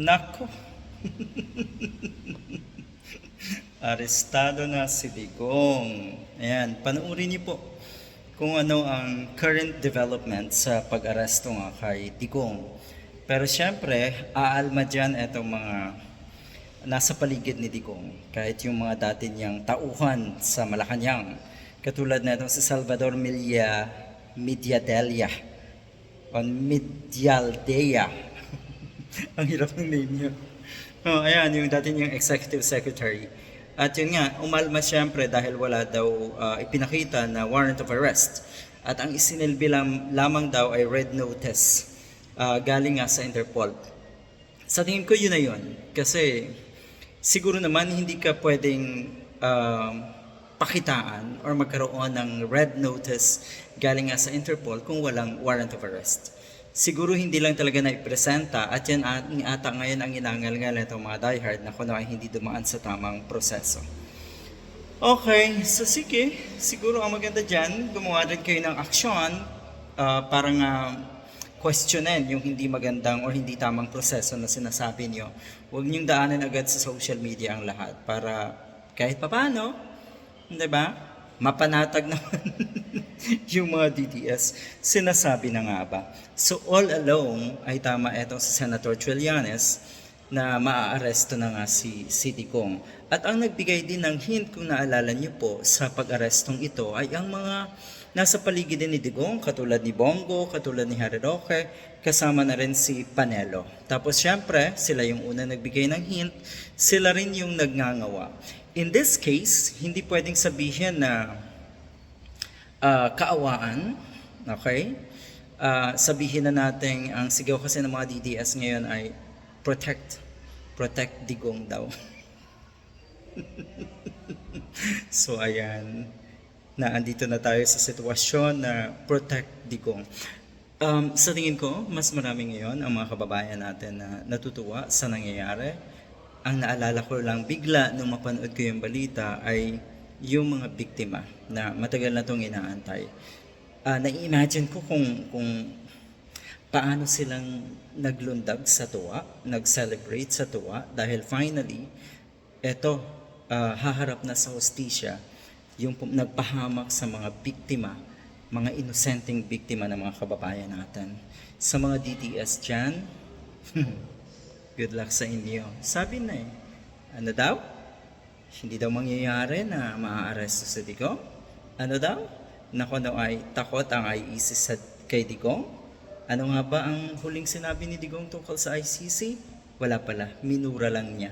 Nako. Arestado na si Digong. Ayan, panoorin niyo po kung ano ang current development sa pag-aresto nga kay Digong. Pero syempre, aalma dyan itong mga nasa paligid ni Digong. Kahit yung mga dati niyang tauhan sa Malacanang. Katulad na itong si Salvador Milia Mediadelia. On Medialdea. ang hirap ng name niya. Oh, ayan, yung dati niyang executive secretary. At yun nga, umalma siyempre dahil wala daw ah, ipinakita na warrant of arrest. At ang isinilbi lam- lamang daw ay red notice ah, galing nga sa Interpol. Sa tingin ko yun na yun. Kasi siguro naman hindi ka pwedeng um, pakitaan or magkaroon ng red notice galing nga sa Interpol kung walang warrant of arrest. Siguro hindi lang talaga na ipresenta at yan at, ata ngayon ang inangal-ngal itong mga diehard na kuno ay hindi dumaan sa tamang proseso. Okay, so sige, siguro ang maganda dyan, gumawa rin kayo ng aksyon ah, para nga questionin yung hindi magandang or hindi tamang proseso na sinasabi nyo. Huwag niyong daanan agad sa social media ang lahat para kahit papano, di ba? Mapanatag naman yung mga DDS. Sinasabi na nga ba? So all along ay tama itong si Senator Trillanes na maaaresto na nga si City Kong. At ang nagbigay din ng hint kung naalala niyo po sa pag-arestong ito ay ang mga nasa paligid din ni Digong, katulad ni Bongo, katulad ni Harry Roque, kasama na rin si Panelo. Tapos syempre, sila yung una nagbigay ng hint, sila rin yung nagngangawa. In this case, hindi pwedeng sabihin na ah, kaawaan, okay? Ah, sabihin na natin, ang sigaw kasi ng mga DDS ngayon ay protect, protect digong daw. so ayan, na andito na tayo sa sitwasyon na protect digong. Um, sa tingin ko, mas marami ngayon ang mga kababayan natin na natutuwa sa nangyayari. Ang naalala ko lang bigla nung mapanood ko yung balita ay yung mga biktima na matagal na itong inaantay. Ah, nai-imagine ko kung, kung paano silang naglundag sa tuwa, nag-celebrate sa tuwa dahil finally, eto, ah, haharap na sa hostisya yung nagpahamak sa mga biktima, mga inosenteng biktima ng mga kababayan natin. Sa mga DTS dyan, good luck sa inyo. Sabi na eh, ano daw? Hindi daw mangyayari na maaaresto sa Digong? Ano daw? Nako daw ay takot ang IEC sa kay Digong? Ano nga ba ang huling sinabi ni Digong tungkol sa ICC? Wala pala, minura lang niya.